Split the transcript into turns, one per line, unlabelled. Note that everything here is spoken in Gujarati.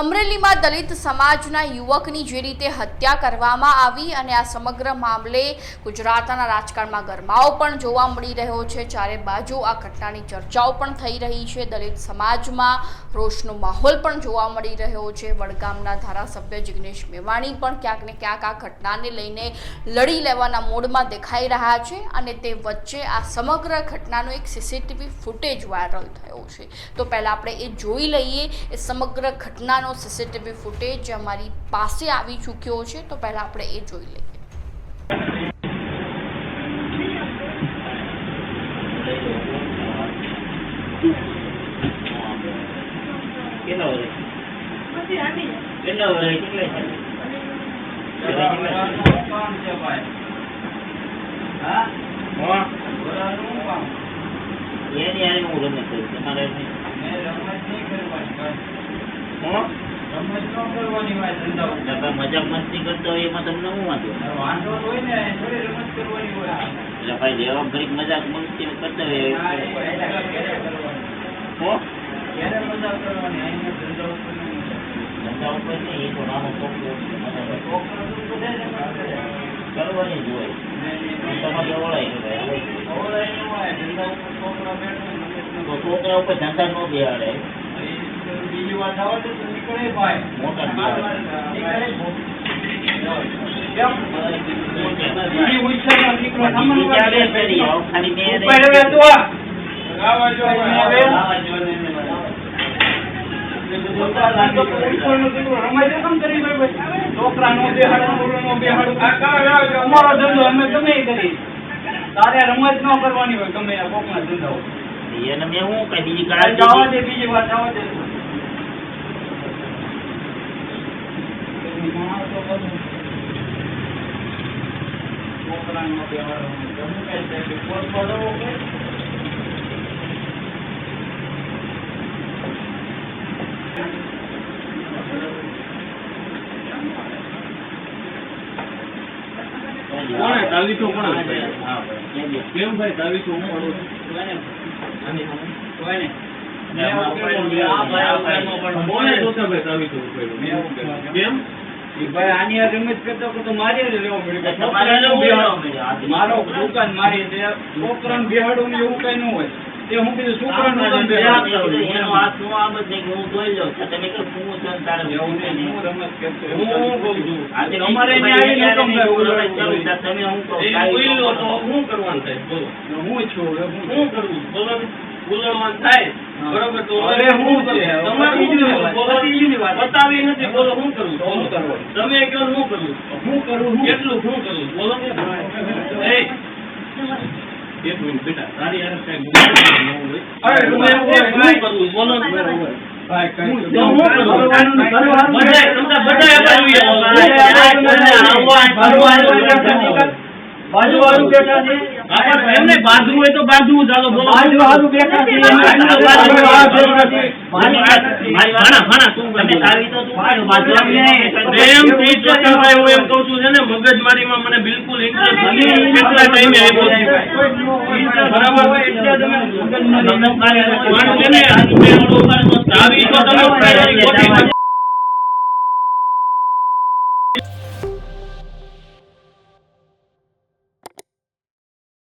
અમરેલીમાં દલિત સમાજના યુવકની જે રીતે હત્યા કરવામાં આવી અને આ સમગ્ર મામલે ગુજરાતના રાજકારણમાં ગરમાવો પણ જોવા મળી રહ્યો છે, ચારે બાજુ આ ઘટનાની ચર્ચાઓ પણ થઈ રહી છે. દલિત સમાજમાં રોષનો માહોલ પણ જોવા મળી રહ્યો છે. વડગામના ધારાસભ્ય જિગ્નેશ મેવાણી પણ ક્યાંક ને ક્યાંક આ ઘટનાને લઈને લડી લેવાના મોડમાં દેખાઈ રહ્યા છે અને તે વચ્ચે આ સમગ્ર ઘટનાનો એક સીસીટીવી ફૂટેજ વાયરલ થયો છે. તો પહેલાં આપણે એ જોઈ લઈએ, એ સમગ્ર ઘટનાનો સીસીટીવી ફૂટેજ અમારી પાસે આવી ચૂક્યો છે તો પહેલાં આપણે એ જોઈ લઈએ.
કેટલા વર્ષ કેટલા વર્ષ કેટલા હા? એની રમત કરું તમારે મજાક મસ્તી કરતા હોય એમાં તમને હું વાંધો એટલે ભાઈ જેવા ઘડીક મજાક મસ્તી કરતા હોય હો. ધંધા ઉપર નહીં એ તો નાનો છોકરો કરવાની જ હોય. તમારે ઓળાય ભાઈ તો છોકરા ઉપર ધંધા ન બેહાડે. મોટા નો બેહાડે. બીજા બે ફેરી બે નહીં.
અમારો ધંધો અમે તમે કરી તારે રમત ન કરવાની હોય ગમે
શું કઈ બીજી
દે, બીજી વાત જવા દે છોકરાનો વ્યવહાર ગમે કાંઈ થાય કે કોર્ટ પડવો કે
કોણે તાવીસો કોણે ઉપાડ્યો?
હા? ભાઈ
તાવી ભાઈ હું કરું
ભાઈ.
કેમ?
ભાઈ આની હારે રમત કરતો કરતો મારી હારે રહેવો પડ્યો.
તમારે લેવું પડ્યું.
મારો દુકાન મારી છે. છોકરાને બેહાડવું એવું કઈ ન હોય. તે હું કીધું છોકરાને દુકાન
હું છું.
હું થાય,
કરવું બોલવાનું. બરોબર તો
હવે હું છે?
તમે
હવે
શું
બીજી? વાત.
બતાવી નથી બોલો શું કરું
તો હું કરવું?
તમે કહો શું કરું
હું કરું
કેટલું શું કરું બોલો ને એક મિનિટ બેટા તારી યાર કઈ.
અરે, હું
શું
ભાઈ.
બોલો ને
ભાઈ, બાજુ વાળું બેઠા છે.
એમને બાંધવું હોય તો બાંધવું ચાલો બોલો.
બાજુ વાળું બેઠા છે.
મગજમારીમાં મને બિલકુલ કેટલા ટાઈમે આવ્યો
બરાબર?